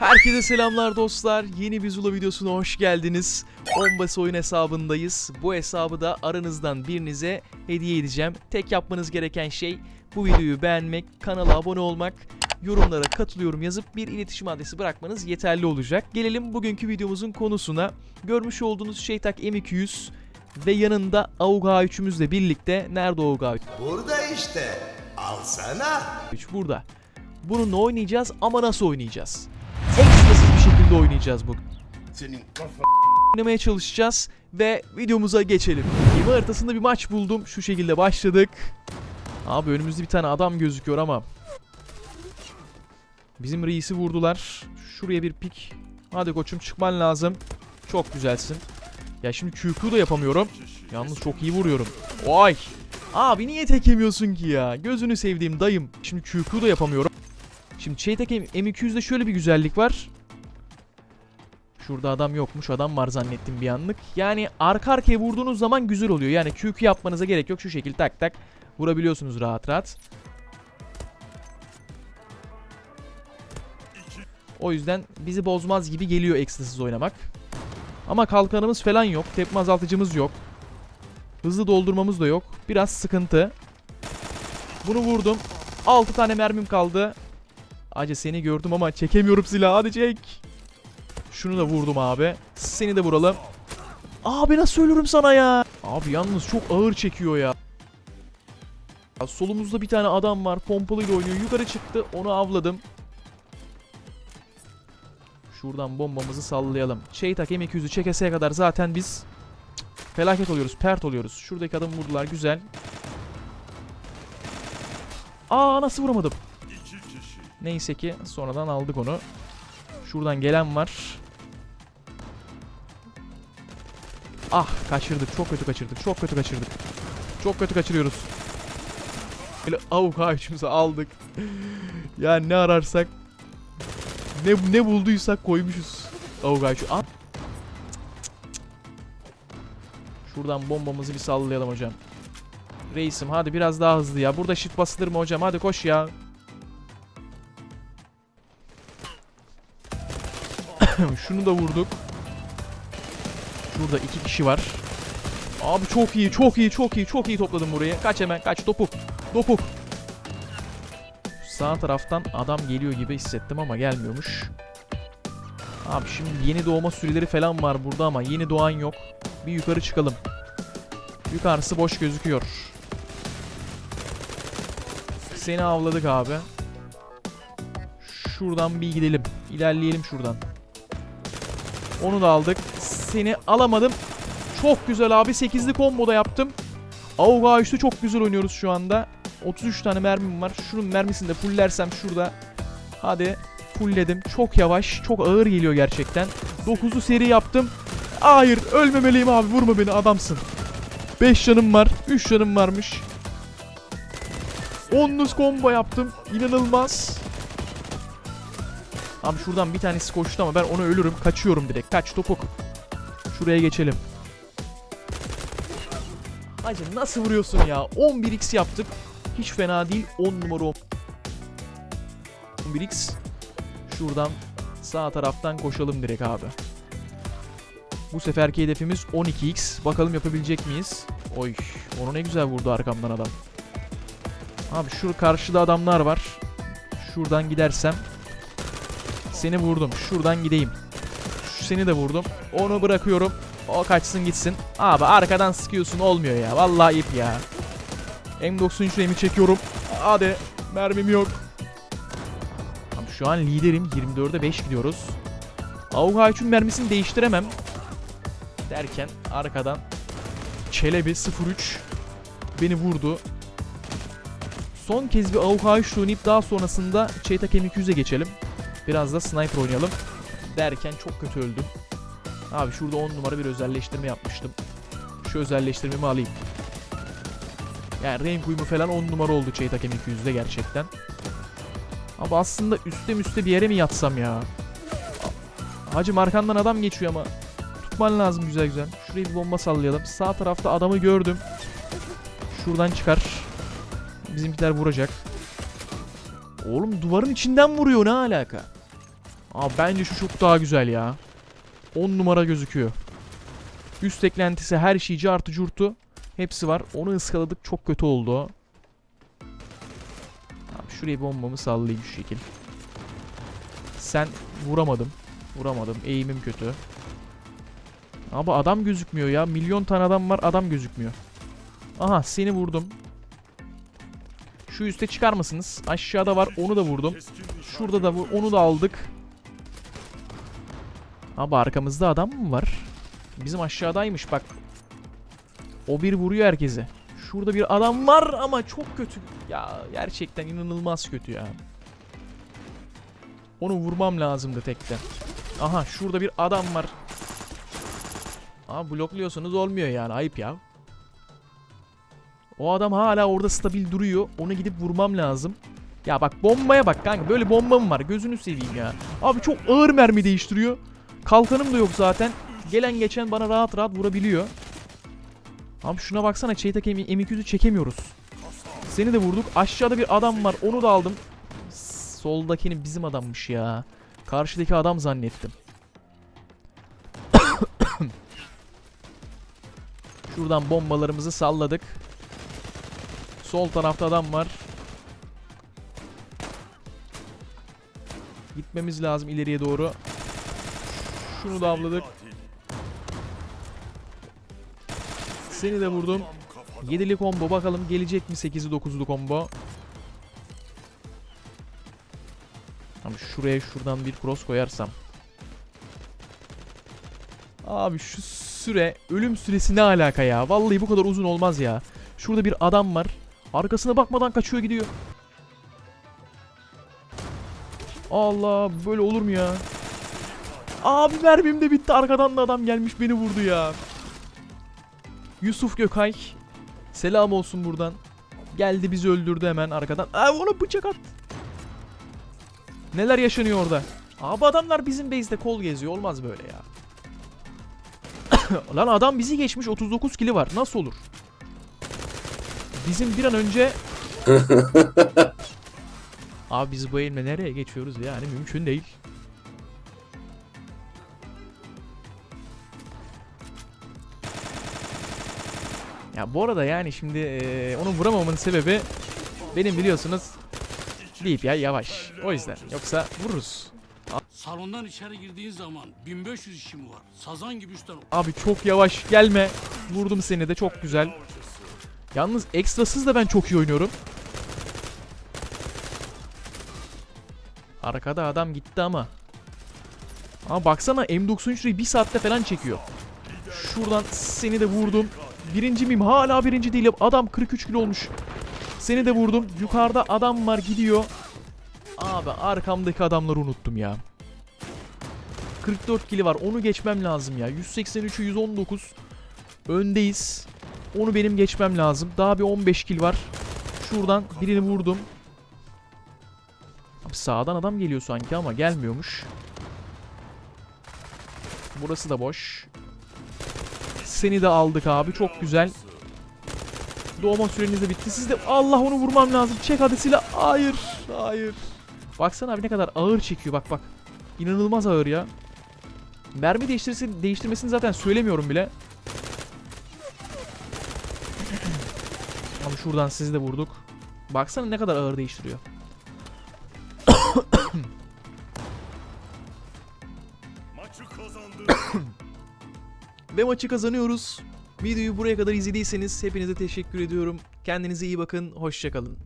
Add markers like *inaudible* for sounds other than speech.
Herkese selamlar dostlar. Yeni bir Zula videosuna hoş geldiniz. Bombası oyun hesabındayız. Bu hesabı da aranızdan birinize hediye edeceğim. Tek yapmanız gereken şey bu videoyu beğenmek, kanala abone olmak, yorumlara katılıyorum yazıp bir iletişim adresi bırakmanız yeterli olacak. Gelelim bugünkü videomuzun konusuna. Görmüş olduğunuz Şeytak M200 ve yanında AUG A3'ümüzle birlikte nerede AUG A3? Burada işte. Alsana. 3 burada. Bununla oynayacağız ama nasıl oynayacağız? Ekstrasız bir şekilde oynayacağız bugün. Senin kafa... Oynamaya çalışacağız ve videomuza geçelim. Gemi haritasında bir maç buldum. Şu şekilde başladık. Abi önümüzde bir tane adam gözüküyor ama. Bizim reisi vurdular. Şuraya bir pik. Hadi koçum çıkman lazım. Çok güzelsin. Ya şimdi QQ da yapamıyorum. Yalnız çok iyi vuruyorum. Vay. Abi niye tek yemiyorsun ki ya? Gözünü sevdiğim dayım. Şimdi QQ da yapamıyorum. Şimdi Çeytek M200'de şöyle bir güzellik var. Şurada adam yokmuş. Adam var zannettim bir anlık. Yani arka arkaya vurduğunuz zaman güzel oluyor. Yani QQ yapmanıza gerek yok. Şu şekil tak tak vurabiliyorsunuz rahat rahat. O yüzden bizi bozmaz gibi geliyor ekstrasız oynamak. Ama kalkanımız falan yok. Tepme azaltıcımız yok. Hızlı doldurmamız da yok. Biraz sıkıntı. Bunu vurdum. 6 tane mermim kaldı. Acı seni gördüm ama çekemiyorum silahı. Hadi çek. Şunu da vurdum abi. Seni de vuralım. Abi nasıl ölürüm sana ya? Abi yalnız çok ağır çekiyor ya. Ya Solumuzda bir tane adam var. Pompalıyla oynuyor. Yukarı çıktı. Onu avladım. Şuradan bombamızı sallayalım. Şeytak M200'ü çekeseye kadar zaten biz felaket oluyoruz. Pert oluyoruz. Şuradaki adamı vurdular. Güzel. Aa nasıl vuramadım? Neyse ki sonradan aldık onu. Şuradan gelen var. Ah kaçırdık. Çok kötü kaçırdık. Çok kötü kaçırdık. Çok kötü kaçırıyoruz. Böyle üçümüzü aldık. yani ne ararsak ne ne bulduysak koymuşuz. Avuka şu an. Şuradan bombamızı bir sallayalım hocam. Reisim hadi biraz daha hızlı ya. Burada shift basılır mı hocam? Hadi koş ya. Şunu da vurduk. Şurada iki kişi var. Abi çok iyi, çok iyi, çok iyi, çok iyi topladım burayı. Kaç hemen, kaç topuk. Topuk. Sağ taraftan adam geliyor gibi hissettim ama gelmiyormuş. Abi şimdi yeni doğma süreleri falan var burada ama yeni doğan yok. Bir yukarı çıkalım. Yukarısı boş gözüküyor. Seni avladık abi. Şuradan bir gidelim. İlerleyelim şuradan. Onu da aldık. Seni alamadım. Çok güzel abi. 8'li combo da yaptım. Auga üstü çok güzel oynuyoruz şu anda. 33 tane mermim var. Şunun mermisini de fulllersem şurada. Hadi. Fullledim. Çok yavaş. Çok ağır geliyor gerçekten. 9'lu seri yaptım. Hayır. Ölmemeliyim abi. Vurma beni. Adamsın. 5 canım var. 3 canım varmış. 10'lu combo yaptım. İnanılmaz. Abi şuradan bir tanesi koştu ama ben onu ölürüm. Kaçıyorum direkt. Kaç topuk. Şuraya geçelim. Hacı nasıl vuruyorsun ya? 11x yaptık. Hiç fena değil. 10 numara 11x. Şuradan sağ taraftan koşalım direkt abi. Bu seferki hedefimiz 12x. Bakalım yapabilecek miyiz? Oy, onu ne güzel vurdu arkamdan adam. Abi şu karşıda adamlar var. Şuradan gidersem seni vurdum. Şuradan gideyim. Seni de vurdum. Onu bırakıyorum. O kaçsın gitsin. Abi arkadan sıkıyorsun olmuyor ya. Vallahi ip ya. M93 M'i çekiyorum. Hadi. Mermim yok. Abi şu an liderim. 24'e 5 gidiyoruz. Auga 3'ün mermisini değiştiremem. Derken arkadan Çelebi 03 beni vurdu. Son kez bir Auga 3 oynayıp daha sonrasında Çeytak M200'e geçelim. Biraz da sniper oynayalım. Derken çok kötü öldüm. Abi şurada 10 numara bir özelleştirme yapmıştım. Şu özelleştirmemi alayım. Yani renk uyumu falan 10 numara oldu Çeytak M200'de gerçekten. Ama aslında üstte müste bir yere mi yatsam ya? Hacım arkandan adam geçiyor ama. Tutman lazım güzel güzel. Şuraya bir bomba sallayalım. Sağ tarafta adamı gördüm. Şuradan çıkar. Bizimkiler vuracak. Oğlum duvarın içinden vuruyor ne alaka? Abi bence şu çok daha güzel ya. 10 numara gözüküyor. Üst eklentisi her şeyci artı curtu. Hepsi var. Onu ıskaladık. Çok kötü oldu. Abi şuraya bombamı sallayayım şu şekil. Sen vuramadım. Vuramadım. Eğimim kötü. Abi adam gözükmüyor ya. Milyon tane adam var. Adam gözükmüyor. Aha seni vurdum. Şu üste çıkar mısınız? Aşağıda var. Onu da vurdum. Şurada da bu. Onu da aldık. Abi arkamızda adam mı var? Bizim aşağıdaymış bak. O bir vuruyor herkese. Şurada bir adam var ama çok kötü. Ya gerçekten inanılmaz kötü ya. Onu vurmam lazımdı tekte. Aha şurada bir adam var. Ama blokluyorsanız olmuyor yani ayıp ya. O adam hala orada stabil duruyor. Onu gidip vurmam lazım. Ya bak bombaya bak kanka. Böyle bomba mı var? Gözünü seveyim ya. Abi çok ağır mermi değiştiriyor. Kalkanım da yok zaten. Gelen geçen bana rahat rahat vurabiliyor. Abi şuna baksana Çeytak M- M200'ü çekemiyoruz. Seni de vurduk. Aşağıda bir adam var. Onu da aldım. Soldakinin bizim adammış ya. Karşıdaki adam zannettim. *coughs* Şuradan bombalarımızı salladık. Sol tarafta adam var. Gitmemiz lazım ileriye doğru. Şunu da avladık. Seni de vurdum. 7'li combo bakalım gelecek mi 8'li 9'lu combo. Abi şuraya şuradan bir cross koyarsam. Abi şu süre ölüm süresi ne alaka ya? Vallahi bu kadar uzun olmaz ya. Şurada bir adam var. Arkasına bakmadan kaçıyor gidiyor. Allah böyle olur mu ya? Abi mermim de bitti. Arkadan da adam gelmiş beni vurdu ya. Yusuf Gökay. Selam olsun buradan. Geldi bizi öldürdü hemen arkadan. Aa ona bıçak at. Neler yaşanıyor orada? Abi adamlar bizim base'de kol geziyor. Olmaz böyle ya. *coughs* Lan adam bizi geçmiş 39 kili var. Nasıl olur? Bizim bir an önce... *laughs* Abi biz bu eğimle nereye geçiyoruz yani mümkün değil. Ya bu arada yani şimdi eee, onu vuramamamın sebebi benim biliyorsunuz deyip ya yavaş. O yüzden. Yoksa vururuz. Salondan içeri girdiğin zaman 1500 işim var. Sazan gibi üstten Abi çok yavaş gelme. Vurdum seni de çok güzel. Yalnız ekstrasız da ben çok iyi oynuyorum. Arkada adam gitti ama. Ama baksana M93'ü bir saatte falan çekiyor. Şuradan seni de vurdum. Birinci miyim? Hala birinci değilim. Adam 43 kilo olmuş. Seni de vurdum. Yukarıda adam var gidiyor. Abi arkamdaki adamları unuttum ya. 44 kili var. Onu geçmem lazım ya. 183'ü 119. Öndeyiz. Onu benim geçmem lazım. Daha bir 15 kil var. Şuradan birini vurdum. Abi sağdan adam geliyor sanki ama gelmiyormuş. Burası da boş. Seni de aldık abi. Çok güzel. Doğma süreniz de bitti. Siz de Allah onu vurmam lazım. Çek hadi silah. Hayır. Hayır. Baksana abi ne kadar ağır çekiyor. Bak bak. İnanılmaz ağır ya. Mermi değiştirsin, değiştirmesini zaten söylemiyorum bile. Abi şuradan sizi de vurduk. Baksana ne kadar ağır değiştiriyor. Ve maçı kazanıyoruz. Videoyu buraya kadar izlediyseniz hepinize teşekkür ediyorum. Kendinize iyi bakın. Hoşçakalın.